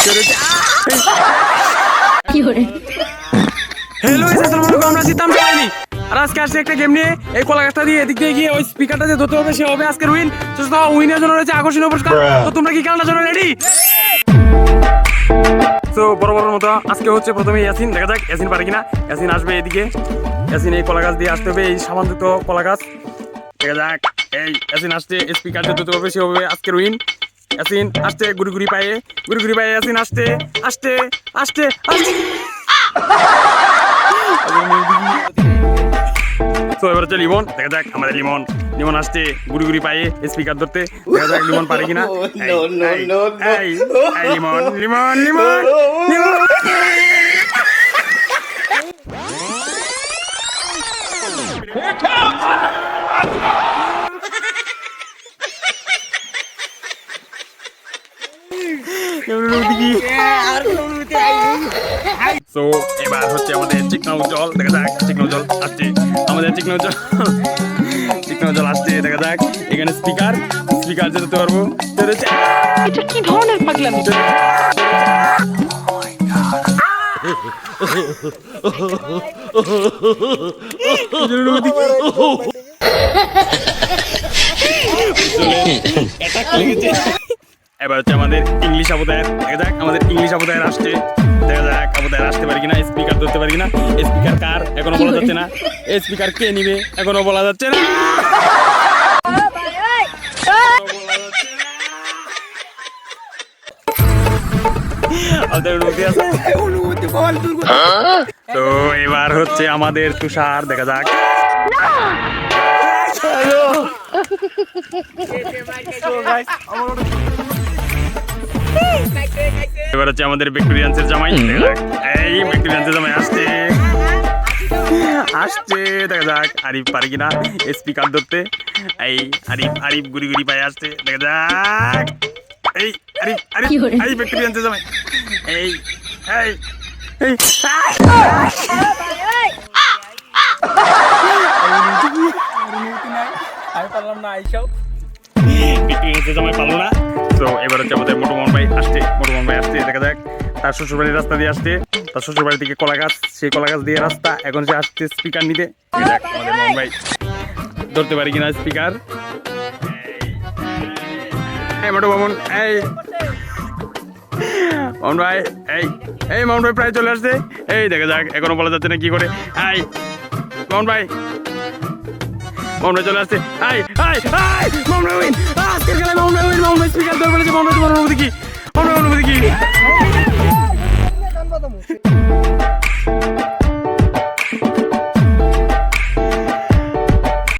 Hello আসসালামু আলাইকুম আমরা জিতাম সবাই আর আজকে আসছে একটা গেম নিয়ে এই কলা গাছটা দিয়ে এদিক দিয়ে গিয়ে ওই স্পিকারটা যে ধরতে হবে সে হবে আজকের উইন তো উইনের জন্য রয়েছে আকর্ষণীয় পুরস্কার। তো তোমরা কি খেলানোর জন্য রেডি তো বড় বড় মতো আজকে হচ্ছে প্রথমে ইয়াসিন দেখা যাক ইয়াসিন পারে কিনা। ইয়াসিন আসবে এদিকে। ইয়াসিন এই কলা গাছ দিয়ে আসতে হবে এই সামানযুক্ত কলা গাছ। দেখা যাক এই ইয়াসিন আসছে স্পিকার যে ধরতে হবে সে হবে আজকের উইন ইয়াসিন আসতে গুড়ি গুড়ি পায়ে গুড়ি গুড়ি পায়ে ইয়াসিন আসতে আসতে আসতে আসতে তো এবার হচ্ছে লিমন দেখা যাক আমাদের লিমন লিমন আসতে গুড়ি গুড়ি পায়ে স্পিকার ধরতে দেখা যাক লিমন পারে কিনা লিমন লিমন লিমন লিমন তো এবার হচ্ছে আমাদের চিকনা উজ্জ্বল দেখা যাক চিকনা উজ্জ্বল আসছে। আমাদের চিকনা উজ্জ্বল চিকনা উজ্জ্বল আসছে দেখা যাক। এখানে স্পিকার স্পিকার যেতে পারব। এটা কি ধরনের পাগলামি? এবার হচ্ছে আমাদের ইংলিশ আবুদায়ের দেখা যাক আমাদের ইংলিশ আবুদায়ের আসছে। দেখা যাক আবুদায়ের আসতে পারি কিনা স্পিকার ধরতে পারি কিনা। স্পিকার কার? এখনও বলা যাচ্ছে না। স্পিকার কে নিবে? এখনও বলা যাচ্ছে না। তো এবার হচ্ছে আমাদের তুষার দেখা যাক। হচ্ছে আমাদের ভিক্টোরিয়ান্সের জামাই। এই ভিক্টোরিয়ান্সের জামাই আসছে আসছে দেখা যাক আরিফ পারে কিনা স্পিকার ধরতে এই আরিফ আরিফ গুড়ি গুড়ি পায়ে আসছে দেখা যাক এই আরিফ আরিফ? এই ভিক্টোরিয়ান্সের জামাই এই এই এই আমি পারলাম না এইসব ভিক্টোরিয়ান্সের জামাই পারল না তো এবার হচ্ছে আমাদের মোটু মোহন ভাই আসছে মোটু মোহন ভাই আসছে দেখা যাক তার শ্বশুরবাড়ির রাস্তা দিয়ে আসছে তার শ্বশুরবাড়ি থেকে কলা গাছ সেই কলা গাছ দিয়ে রাস্তা এখন সে আসছে স্পিকার নিতে মোহন ভাই ধরতে পারি কিনা স্পিকার এই মোটু মামুন এই মামুন ভাই এই এই ভাই প্রায় চলে আসছে এই দেখা যাক এখনও বলা যাচ্ছে না কি করে এই মামুন ভাই মামুন ভাই চলে আসছে আই আই আই ভাই উইন আজকের খেলায় ভাই উইন ধরে ফেলেছে মামলার অনুমতি কি মামলার অনুমতি কি